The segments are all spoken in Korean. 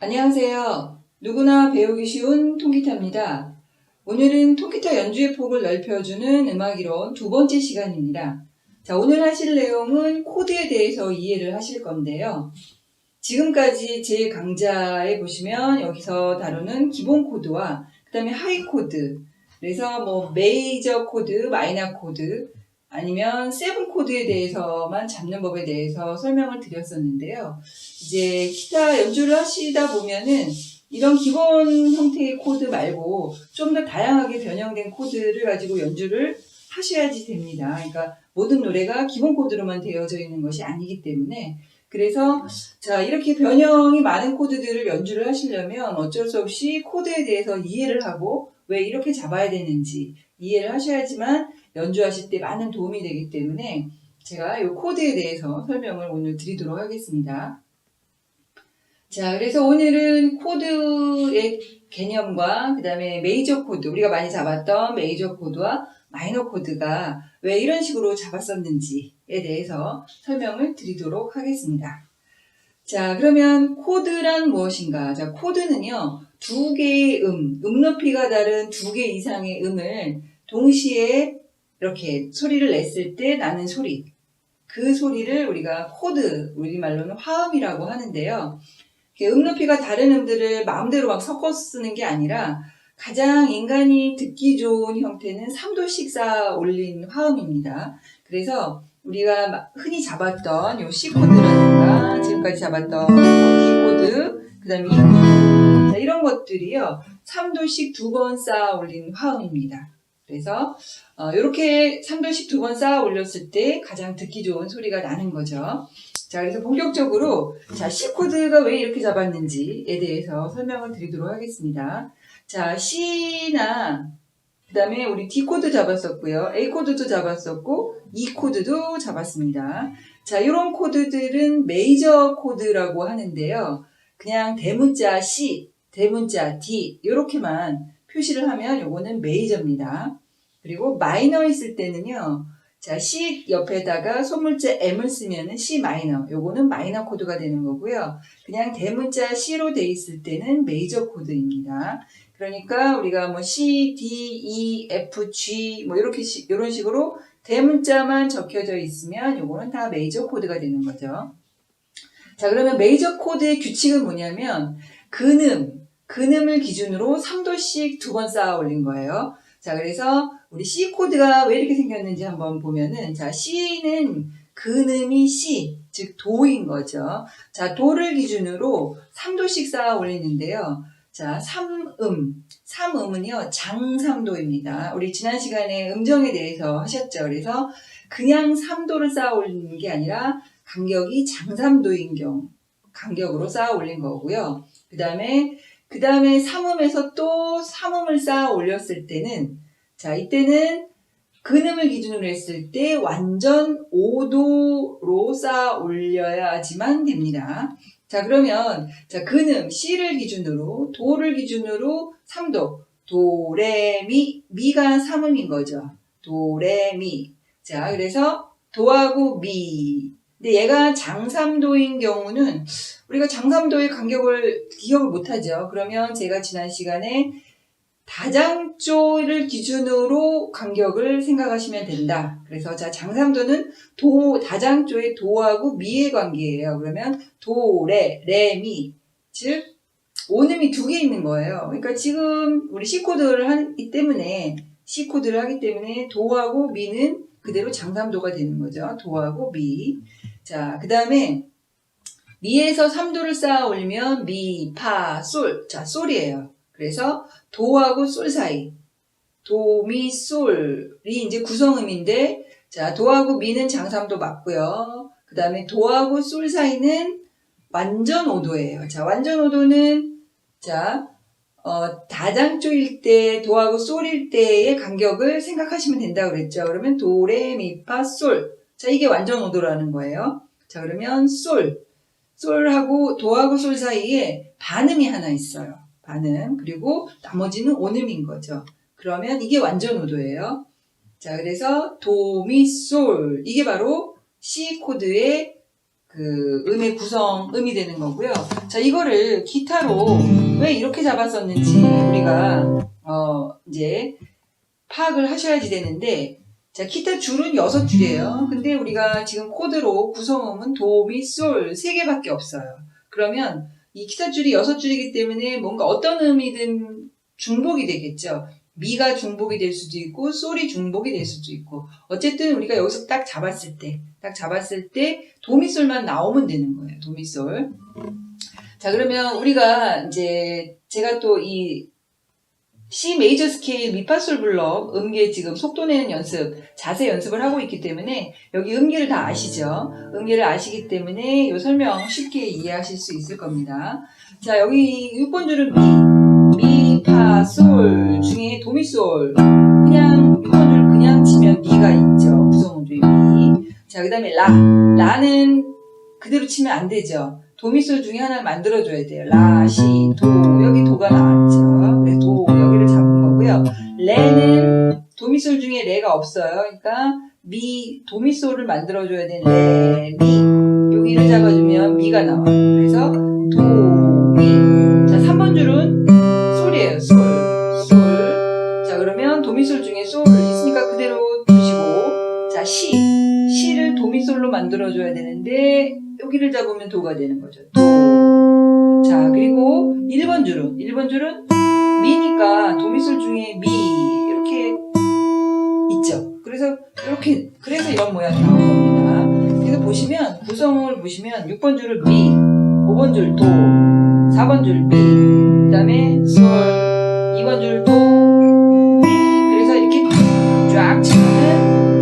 안녕하세요. 누구나 배우기 쉬운 통기타입니다. 오늘은 통기타 연주의 폭을 넓혀주는 음악 이론 두 번째 시간입니다. 자, 오늘 하실 내용은 코드에 대해서 이해를 하실 건데요. 지금까지 제 강좌에 보시면 여기서 다루는 기본 코드와 그 다음에 하이 코드, 그래서 뭐 메이저 코드, 마이너 코드, 아니면 세븐 코드에 대해서만 잡는 법에 대해서 설명을 드렸었는데요. 이제 기타 연주를 하시다 보면은 이런 기본 형태의 코드 말고 좀 더 다양하게 변형된 코드를 가지고 연주를 하셔야지 됩니다. 그러니까 모든 노래가 기본 코드로만 되어져 있는 것이 아니기 때문에 그래서 자 이렇게 변형이 많은 코드들을 연주를 하시려면 어쩔 수 없이 코드에 대해서 이해를 하고 왜 이렇게 잡아야 되는지 이해를 하셔야지만 연주하실 때 많은 도움이 되기 때문에 제가 이 코드에 대해서 설명을 오늘 드리도록 하겠습니다. 자, 그래서 오늘은 코드의 개념과 그 다음에 메이저 코드, 우리가 많이 잡았던 메이저 코드와 마이너 코드가 왜 이런 식으로 잡았었는지에 대해서 설명을 드리도록 하겠습니다. 자, 그러면 코드란 무엇인가? 자, 코드는요, 두 개의 음, 음 높이가 다른 두 개 이상의 음을 동시에 이렇게 소리를 냈을 때 나는 소리. 그 소리를 우리가 코드, 우리말로는 화음이라고 하는데요. 음 높이가 다른 음들을 마음대로 막 섞어 쓰는 게 아니라 가장 인간이 듣기 좋은 형태는 3도씩 쌓아 올린 화음입니다. 그래서 우리가 마- 흔히 잡았던 요 C 코드라든가 지금까지 잡았던 D 코드, 그 다음에 E 코드. 자, 이런 것들이요. 3도씩 두 번 쌓아 올린 화음입니다. 그래서 어, 이렇게 3도씩 두 번 쌓아 올렸을 때 가장 듣기 좋은 소리가 나는 거죠. 자, 그래서 본격적으로 자, C 코드가 왜 이렇게 잡았는지에 대해서 설명을 드리도록 하겠습니다. 자, C나 그 다음에 우리 D 코드 잡았었고요. A 코드도 잡았었고 E 코드도 잡았습니다. 자, 이런 코드들은 메이저 코드라고 하는데요. 그냥 대문자 C, 대문자 D 이렇게만 표시를 하면 요거는 메이저입니다. 그리고 마이너 있을 때는요. 자, C 옆에다가 소물자 M을 쓰면은 C 마이너. 요거는 마이너 코드가 되는 거고요. 그냥 대문자 C로 돼 있을 때는 메이저 코드입니다. 그러니까 우리가 뭐 C, D, E, F, G 뭐 이렇게 시, 이런 식으로 대문자만 적혀져 있으면 요거는 다 메이저 코드가 되는 거죠. 자, 그러면 메이저 코드의 규칙은 뭐냐면 근음, 근음을 기준으로 3도씩 두 번 쌓아 올린 거예요. 자, 그래서 우리 C 코드가 왜 이렇게 생겼는지 한번 보면은 자, C는 근음이 C, 즉 도인 거죠. 자, 도를 기준으로 3도씩 쌓아 올리는데요. 자, 3음. 3음은요, 장삼도입니다. 우리 지난 시간에 음정에 대해서 하셨죠. 그래서 그냥 3도를 쌓아 올리는 게 아니라 간격이 장삼도인 경우, 간격으로 쌓아 올린 거고요. 그 다음에, 그 다음에 3음에서 또 3음을 쌓아 올렸을 때는, 자, 이때는 근음을 기준으로 했을 때 완전 5도로 쌓아 올려야지만 됩니다. 자, 그러면, 자, 근음, C를 기준으로, 도를 기준으로 3도, 도, 레, 미, 미가 3음인 거죠. 도, 레, 미. 자, 그래서 도하고 미. 근데 얘가 장삼도인 경우는 우리가 장삼도의 간격을 기억을 못하죠. 그러면 제가 지난 시간에 다장조를 기준으로 간격을 생각하시면 된다. 그래서 자 장삼도는 도 다장조의 도하고 미의 관계예요. 그러면 도, 레, 레, 미. 즉 오음이 두 개 있는 거예요. 그러니까 지금 우리 C 코드를 하기 때문에 C 코드를 하기 때문에 도하고 미는 그대로 장삼도가 되는 거죠. 도하고 미. 자, 그 다음에 미에서 3도를 쌓아 올리면 미, 파, 솔. 자, 솔이에요. 그래서 도하고 솔 사이. 도, 미, 솔이 이제 구성음인데, 자, 도하고 미는 장삼도 맞고요. 그 다음에 도하고 솔 사이는 완전 5도예요. 자, 완전 5도는, 자, 어, 다장조일 때, 도하고 솔일 때의 간격을 생각하시면 된다고 그랬죠. 그러면 도, 레, 미, 파, 솔. 자, 이게 완전 5도라는 거예요. 자, 그러면 솔. 솔하고 도하고 솔 사이에 반음이 하나 있어요. 반음. 그리고 나머지는 온음인 거죠. 그러면 이게 완전 5도예요. 자, 그래서 도, 미, 솔. 이게 바로 C 코드의 그그 음의 구성, 음이 되는 거고요. 자, 이거를 기타로 왜 이렇게 잡았었는지 우리가, 어, 이제 파악을 하셔야지 되는데, 자, 기타 줄은 여섯 줄이에요. 근데 우리가 지금 코드로 구성음은 도, 미, 솔, 세 개밖에 없어요. 그러면 이 기타 줄이 여섯 줄이기 때문에 뭔가 어떤 음이든 중복이 되겠죠. 미가 중복이 될 수도 있고, 솔이 중복이 될 수도 있고. 어쨌든 우리가 여기서 딱 잡았을 때, 딱 잡았을 때, 도미솔만 나오면 되는 거예요. 도미솔. 자, 그러면 우리가 이제, 제가 또 이 C 메이저 스케일 미파솔 블럭 음계 지금 속도 내는 연습, 자세 연습을 하고 있기 때문에 여기 음계를 다 아시죠? 음계를 아시기 때문에 이 설명 쉽게 이해하실 수 있을 겁니다. 자, 여기 6번 줄은 미, 미, 파, 솔 중에 도미솔. 그냥 6번 줄 그냥 치면 미가 있죠. 구성음 중에 미. 자, 그 다음에 라. 라는 그대로 치면 안 되죠. 도미솔 중에 하나 만들어줘야 돼요. 라, 시, 도. 여기 도가 나왔죠. 그래서 도, 여기를 잡은 거고요. 레는 도미솔 중에 레가 없어요. 그러니까 미, 도미솔을 만들어줘야 되는 레, 미. 여기를 잡아주면 미가 나와요. 그래서 도, 미. 자, 3번 줄은 솔이에요. 솔, 솔. 자, 그러면 도미솔 중에 솔 있으니까 그대로 두시고. 자, 시. 시를 도미솔로 만들어줘야 되는데, 여기를 잡으면 도가 되는 거죠. 도. 자, 그리고 1번 줄은, 1번 줄은 미니까 도미솔 중에 미, 이렇게 있죠. 그래서, 이렇게, 그래서 이런 모양이 나온 겁니다. 그래서 보시면, 구성을 보시면 6번 줄을 미, 5번 줄 도, 4번 줄 미, 그 다음에 솔, 2번 줄 도, 미. 그래서 이렇게 쫙 치면은,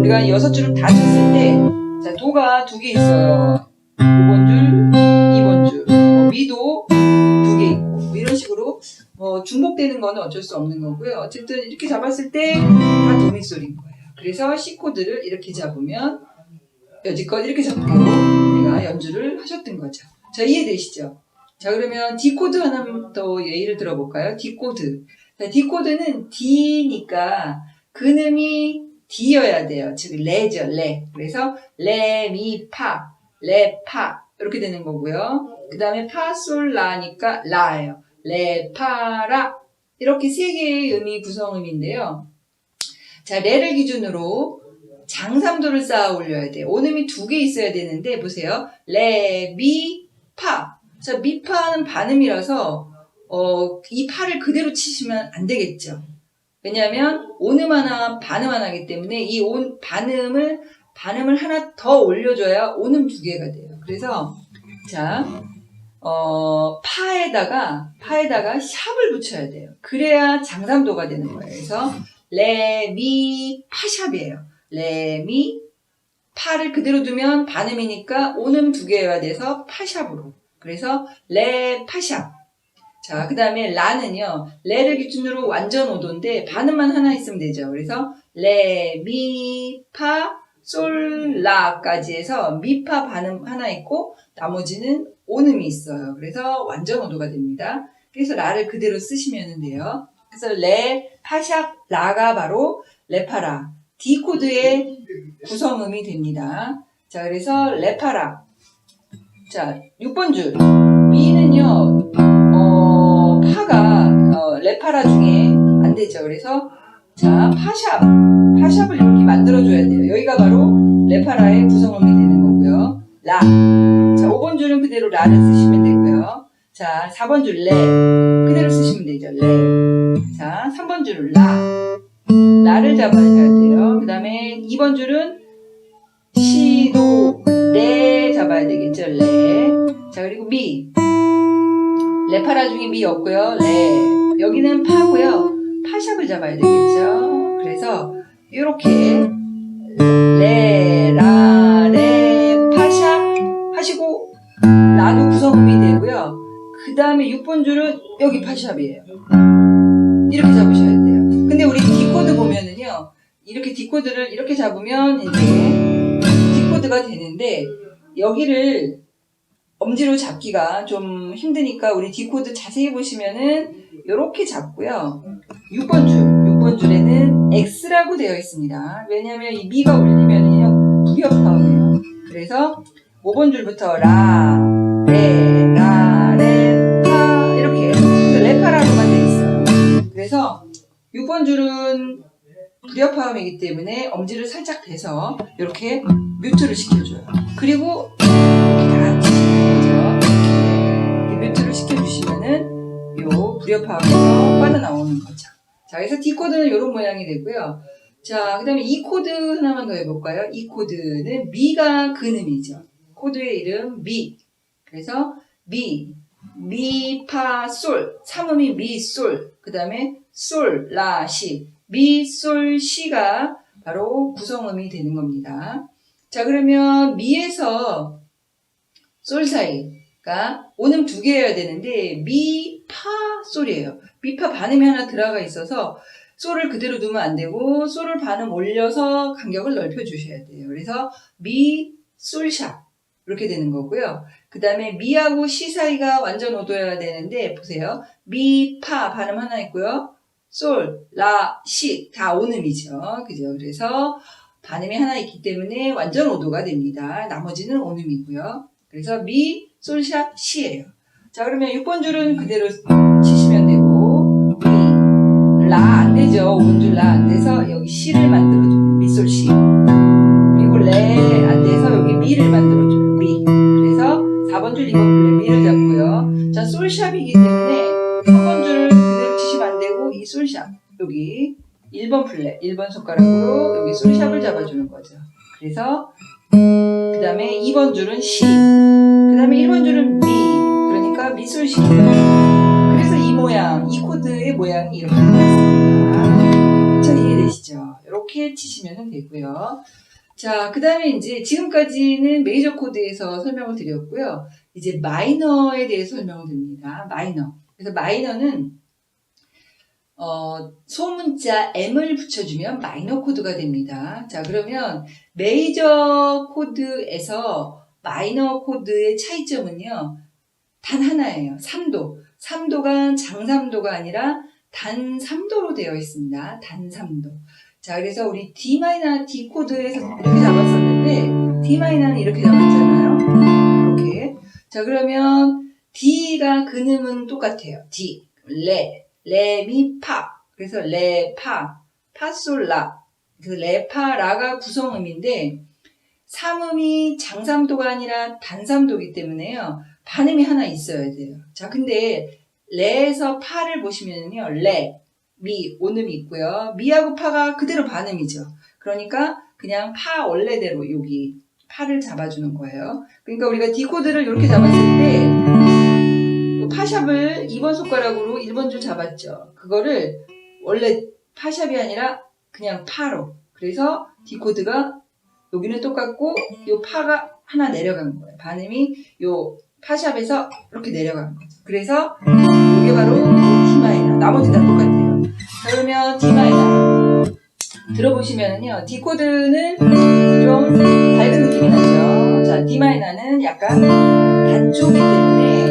우리가 여섯 줄을 다 쳤을 때, 자, 도가 두 개 있어요. 뭐, 중복되는 거는 어쩔 수 없는 거고요. 어쨌든 이렇게 잡았을 때, 다 도미솔인 거예요. 그래서 C코드를 이렇게 잡으면, 여지껏 이렇게 잡고, 우리가 연주를 하셨던 거죠. 자, 이해되시죠? 자, 그러면 D코드 하나 더 예의를 들어볼까요? D코드. 자, D코드는 D니까, 근음이 D여야 돼요. 즉, 레죠, 레. 그래서, 레, 미, 파, 레, 파. 이렇게 되는 거고요. 그 다음에 파, 솔, 라니까 라예요. 레, 파, 라. 이렇게 세 개의 음이 구성음인데요. 자, 레를 기준으로 장삼도를 쌓아 올려야 돼요. 오음이 두 개 있어야 되는데, 보세요. 레, 미, 파. 자, 미파는 반음이라서, 어, 이 파를 그대로 치시면 안 되겠죠. 왜냐하면 온음 하나 반음 하나이기 때문에 이 온, 반음을 반음을 하나 더 올려줘야 온음 두 개가 돼요. 그래서 자 어, 파에다가 파에다가 샵을 붙여야 돼요. 그래야 장삼도가 되는 거예요. 그래서 레미 파샵이에요. 레미 파를 그대로 두면 반음이니까 온음 두 개여야 돼서 파샵으로. 그래서 레 파샵. 자, 그 다음에 라는요, 레를 기준으로 완전 오도인데, 반음만 하나 있으면 되죠. 그래서, 레, 미, 파, 솔, 라까지 해서, 미파 반음 하나 있고, 나머지는 오음이 있어요. 그래서 완전 오도가 됩니다. 그래서 라를 그대로 쓰시면 돼요. 그래서 레, 파샵, 라가 바로 레파라. D 코드의 구성음이 됩니다. 자, 그래서 레파라. 자, 6번 줄. 미는요, 어, 파가, 어, 레파라 중에 안 되죠. 그래서, 자, 파샵. 파샵을 이렇게 만들어줘야 돼요. 여기가 바로 레파라의 구성음이 되는 거고요. 라. 자, 5번 줄은 그대로 라를 쓰시면 되고요. 자, 4번 줄 레. 그대로 쓰시면 되죠. 레. 자, 3번 줄은 라. 라를 잡아야 돼요. 그 다음에 2번 줄은 시 도, 레 잡아야 되겠죠. 레. 자, 그리고 미. 레파라 중에 미 없고요. 레. 여기는 파고요. 파샵을 잡아야 되겠죠. 그래서 이렇게 다음에 6번 줄은 여기 파샵이에요. 이렇게 잡으셔야 돼요. 근데 우리 D코드 보면은요. 이렇게 D코드를 이렇게 잡으면 이제 D코드가 되는데 여기를 엄지로 잡기가 좀 힘드니까 우리 D코드 자세히 보시면은 이렇게 잡고요. 6번 줄, 6번 줄에는 X라고 되어 있습니다. 왜냐하면 이 미가 올리면은요, 무협파음이에요. 그래서 5번 줄부터 라, 레, 그래서 6번 줄은 불협화음이기 때문에 엄지를 살짝 대서 이렇게 뮤트를 시켜줘요. 그리고. 이렇게 뮤트를 시켜주시면은 요 불협화음에서 빠져나오는 거죠. 자, 그래서 D 코드는 이런 모양이 되고요. 자, 그 다음에 E 코드 하나만 더 해볼까요? E 코드는 미가 근음이죠. 코드의 이름 미. 그래서 미, 미, 파, 솔. 삼음이 미, 솔. 그 다음에 솔, 라, 시. 미, 솔, 시가 바로 구성음이 되는 겁니다. 자, 그러면 미에서 솔 사이가 오음 두 개여야 되는데 미, 파, 솔이에요. 미 파 반음이 하나 들어가 있어서 솔을 그대로 두면 안 되고 솔을 반음 올려서 간격을 넓혀 주셔야 돼요. 그래서 미, 솔샵 이렇게 되는 거고요. 그 다음에 미하고 시 사이가 완전 오도여야 되는데 보세요. 미, 파 반음 하나 있고요. 솔, 라, 시다 오음이죠. 그죠? 그래서 반음이 하나 있기 때문에 완전 오도가 됩니다. 나머지는 오음이고요. 그래서 미, 솔샵, 시예요. 자 그러면 6번 줄은 그대로 치시면 되고 미, 라 안 되죠. 5번 줄 라 안 돼서 여기 시를 만들어줘요. 미솔 시. 그리고 레 안 돼서 여기 미를. 그래서 4번 줄, 2번 줄에 미를 잡고요. 자 솔샵이기 때문에 3번 줄을 그대로 치시면 안 되고 이 솔샵 여기 1번 플랫, 1번 손가락으로 여기 솔샵을 잡아주는 거죠. 그래서 그 다음에 2번 줄은 시. 그 다음에 1번 줄은 미. 그러니까 미술시. 그래서 이 모양, 이 코드의 모양이 이렇게 되겠습니다. 자, 이해되시죠? 이렇게 치시면 되고요. 자, 그 다음에 이제 지금까지는 메이저 코드에서 설명을 드렸고요. 이제 마이너에 대해서 설명을 드립니다. 마이너. 그래서 마이너는 어, 소문자 M을 붙여주면 마이너 코드가 됩니다. 자, 그러면 메이저 코드에서 마이너 코드의 차이점은요, 단 하나예요. 3도. 3도가 장삼도가 아니라 단 3도로 되어 있습니다. 단 3도. 자, 그래서 우리 D 마이너 D 코드에서 이렇게 잡았었는데, D 마이너는 이렇게 잡았잖아요. 자, 그러면 D가 근음은 똑같아요. D. 레. 레, 미, 파. 그래서 레, 파. 파, 솔, 라. 그래서 레, 파, 라가 구성음인데, 삼음이 장삼도가 아니라 단삼도이기 때문에요. 반음이 하나 있어야 돼요. 자, 근데 레에서 파를 보시면요. 레, 미, 오음이 있고요. 미하고 파가 그대로 반음이죠. 그러니까 그냥 파 원래대로 여기 파를 잡아주는 거예요. 그러니까 우리가 디코드를 이렇게 잡았을 때 파샵을 2번 손가락으로 1번 줄 잡았죠. 그거를 원래 파샵이 아니라 그냥 파로. 그래서 디코드가 여기는 똑같고 요 파가 하나 내려간 거예요. 반음이 요 파샵에서 이렇게 내려간 거죠. 그래서 이게 바로 D 마이너. 나머지 다 똑같아요. 자, 그러면 D 마이너 들어보시면은요. D 코드는 좀 밝은 느낌이 나죠. 자, D 마이너는 약간 단조기 때문에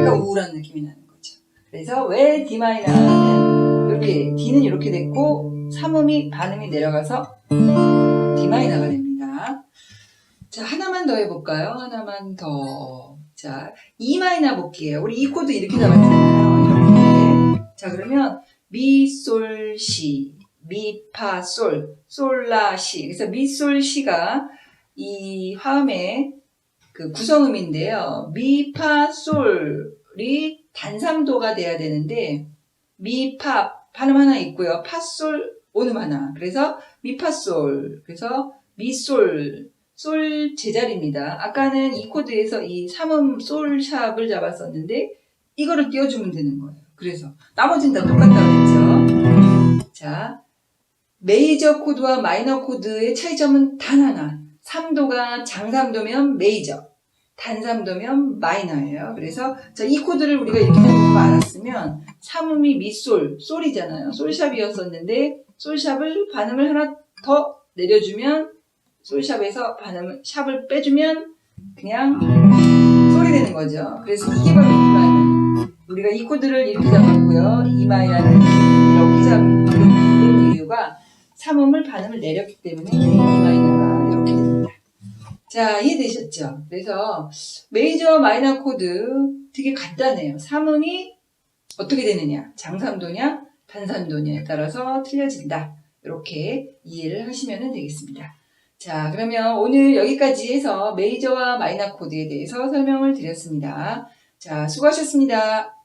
약간 우울한 느낌이 나는 거죠. 그래서 왜 D 마이너는 이렇게 D는 이렇게 됐고 삼음이 반음이 내려가서 D 마이너가 됩니다. 자, 하나만 더 해볼까요? 하나만 더. 자, E 마이너 볼게요. 우리 이 코드 이렇게 잡았잖아요. 이렇게. 자, 그러면 미, 솔, 시, 미, 파, 솔, 솔, 라, 시. 그래서 미, 솔, 시가 이 화음의 그 구성음인데요. 미, 파, 솔이 단삼도가 돼야 되는데 미, 파, 반음 하나 있고요. 파, 솔, 오음 하나. 그래서 미, 파, 솔. 그래서 미, 솔, 솔 제자리입니다. 아까는 이 코드에서 이 삼음 솔 샵을 잡았었는데 이거를 띄워주면 되는 거예요. 그래서 나머지는 다 똑같다고 했죠. 자, 메이저 코드와 마이너 코드의 차이점은 단 하나. 3도가 장삼도면 메이저, 단삼도면 마이너예요. 그래서 자, 이 코드를 우리가 이렇게 잡는 알았으면 삼음이 미솔, 솔이잖아요. 솔샵이었었는데 솔샵을 반음을 하나 더 내려주면 솔샵에서 반음을 샵을 빼주면 그냥 솔이 되는 거죠. 그래서 이게 바로 이마이너. 우리가 이 코드를 이렇게 잡았고요. 이마이너를 이렇게 잡는 이유가 삼음을 반음을 내렸기 때문에 이마이너가 이렇게 됩니다. 자, 이해되셨죠? 그래서 메이저 마이너 코드 되게 간단해요. 사문이 어떻게 되느냐? 장산도냐? 단산도냐에 따라서 틀려진다. 이렇게 이해를 하시면 되겠습니다. 자, 그러면 오늘 여기까지 해서 메이저와 마이너 코드에 대해서 설명을 드렸습니다. 자, 수고하셨습니다.